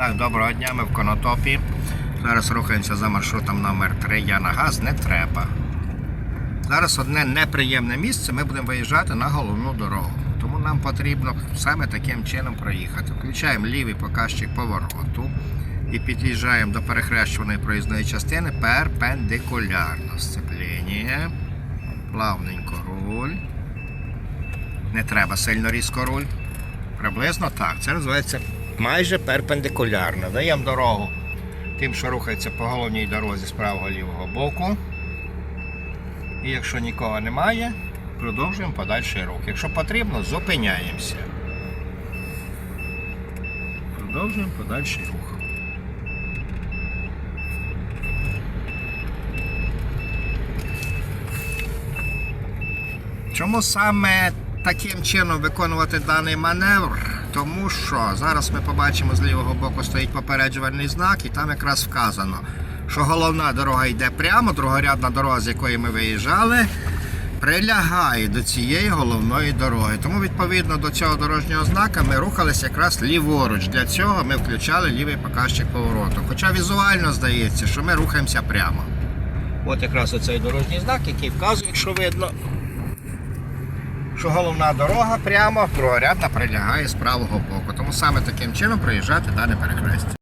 Так, доброго дня, ми в Конотопі. Зараз рухаємося за маршрутом номер 3 Я на газ не треба. Зараз одне неприємне місце, ми будемо виїжджати на головну дорогу. Тому нам потрібно саме таким чином проїхати. Включаємо лівий показчик повороту і під'їжджаємо до перехрещуваної проїзної частини перпендикулярно. Сцепління. Плавненько руль. Не треба сильно різко руль. Приблизно так. Це називається майже перпендикулярно. Даємо дорогу тим, що рухається по головній дорозі з правого лівого боку. І якщо нікого немає, продовжуємо подальший рух. Якщо потрібно, зупиняємося. Продовжуємо подальший рух. Чому саме таким чином виконувати даний маневр? Тому що зараз ми побачимо з лівого боку стоїть попереджувальний знак, і там якраз вказано, що головна дорога йде прямо, другорядна дорога, з якої ми виїжджали, прилягає до цієї головної дороги. Тому відповідно до цього дорожнього знака ми рухалися якраз ліворуч. Для цього ми включали лівий показчик повороту. Хоча візуально здається, що ми рухаємося прямо. От якраз оцей дорожній знак, який вказує, якщо видно, що головна дорога прямо другорядна прилягає з правого боку. Тому саме таким чином проїжджати дане перехрестя.